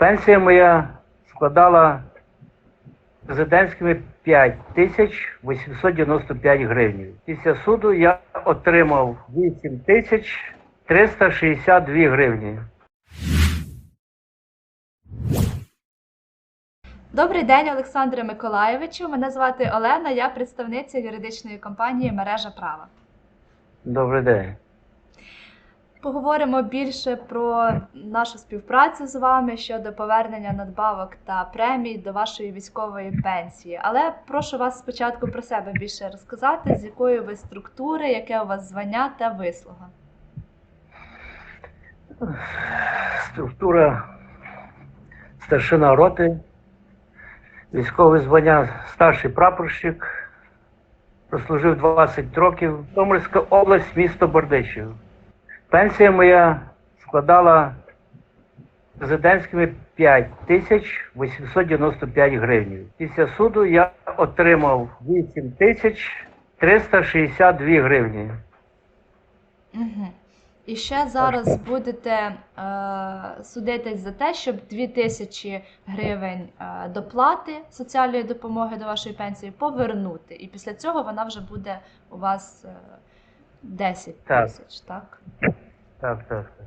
Пенсія моя складала президентськими 5 тисяч 895 гривень. Після суду я отримав 8 тисяч 362 гривні. Добрий день, Олександре Миколаєвичу. Мене звати Олена, я представниця юридичної компанії Мережа права. Добрий день. Поговоримо більше про нашу співпрацю з вами щодо повернення надбавок та премій до вашої військової пенсії. Але прошу вас спочатку про себе більше розказати, з якої ви структури, яке у вас звання та вислуга. Структура старшина роти, військове звання старший прапорщик, прослужив 20 років, Житомирська область, місто Бердичів. Пенсія моя складала президентськими 5 тисяч 895 гривень. Після суду я отримав 8 тисяч 362 гривні. Угу. І ще зараз будете е, судитись за те, щоб 2000 гривень е, доплати соціальної допомоги до вашої пенсії повернути. І після цього вона вже буде у вас е, 10 тисяч, так? Так, так, так. так.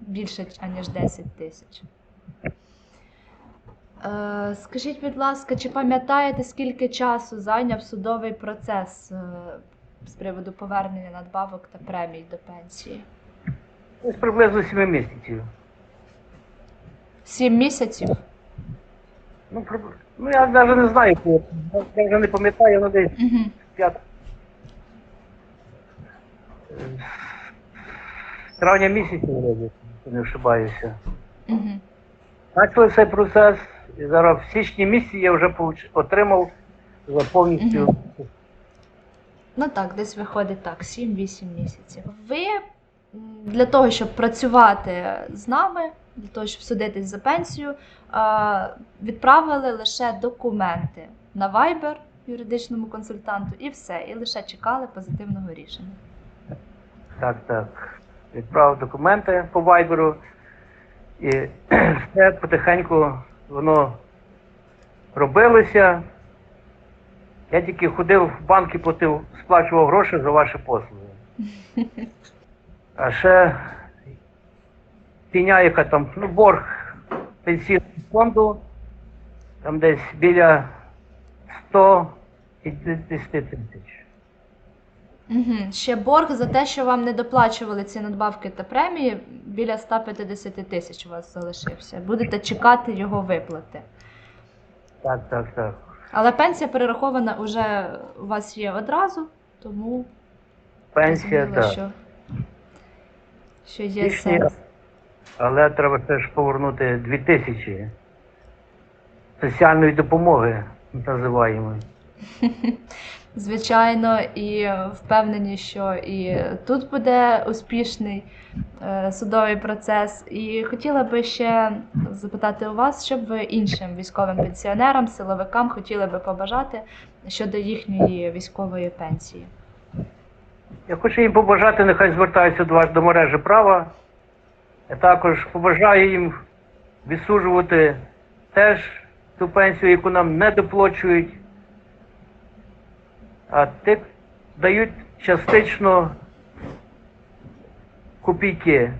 Більше, аніж 10 тисяч. Е, скажіть, будь ласка, чи пам'ятаєте, скільки часу зайняв судовий процес е, з приводу повернення надбавок та премій до пенсії? Десь приблизно 7 місяців. Сім місяців? Ну, прибли- ну я навіть не знаю, коли. я вже не пам'ятаю, ну десь Угу. п'ят... травня вроде, не ошибаюся. Угу. Почали цей процес, і зараз в січні місяці я вже отримав за повністю. Ну так, десь виходить так, 7-8 місяців. Ви для того, щоб працювати з нами, для того, щоб судитись за пенсію, відправили лише документи на Viber юридичному консультанту і все, і лише чекали позитивного рішення. Так, так. Відправив документи по вайберу. І все потихеньку воно робилося. Я тільки ходив в банк і платив, сплачував гроші за ваші послуги. А ще піня, яка там, ну, борг пенсійного фонду, там десь біля 150 тисяч. Угу. Ще борг за те, що вам не доплачували ці надбавки та премії, біля 150 тисяч у вас залишився. Будете чекати його виплати. Так, так, так. Але пенсія перерахована вже у вас є одразу, тому Пенсія, зрозуміло, так. що, що є Січні, сенс. але треба теж повернути 2 тисячі соціальної допомоги, називаємо. Звичайно, і впевнені, що і тут буде успішний е, судовий процес. І хотіла би ще запитати у вас, що б ви іншим військовим пенсіонерам, силовикам хотіли би побажати щодо їхньої військової пенсії. Я хочу їм побажати, нехай звертаються до вас до мережі права. Я також побажаю їм відсуджувати теж ту пенсію, яку нам не доплачують, а дають частично копійки.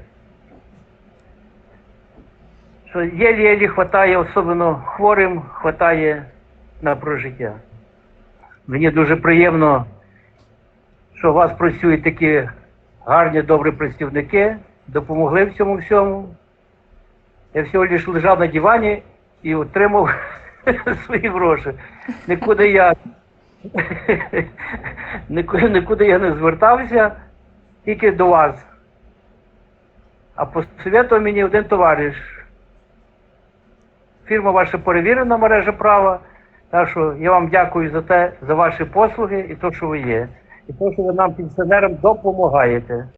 Що єлі-єлі хватає, особливо хворим, хватає на прожиття. Мені дуже приємно що у вас працюють такі гарні, добрі працівники, допомогли в цьому всьому. Я всього лиш лежав на дивані і отримав свої гроші. Нікуди я нікуди, я не звертався, тільки до вас. А посоветував мені один товариш. Фірма ваша перевірена мережа права. Так що я вам дякую за те, за ваші послуги і те, що ви є. І те, що ви нам пенсіонерам допомагаєте.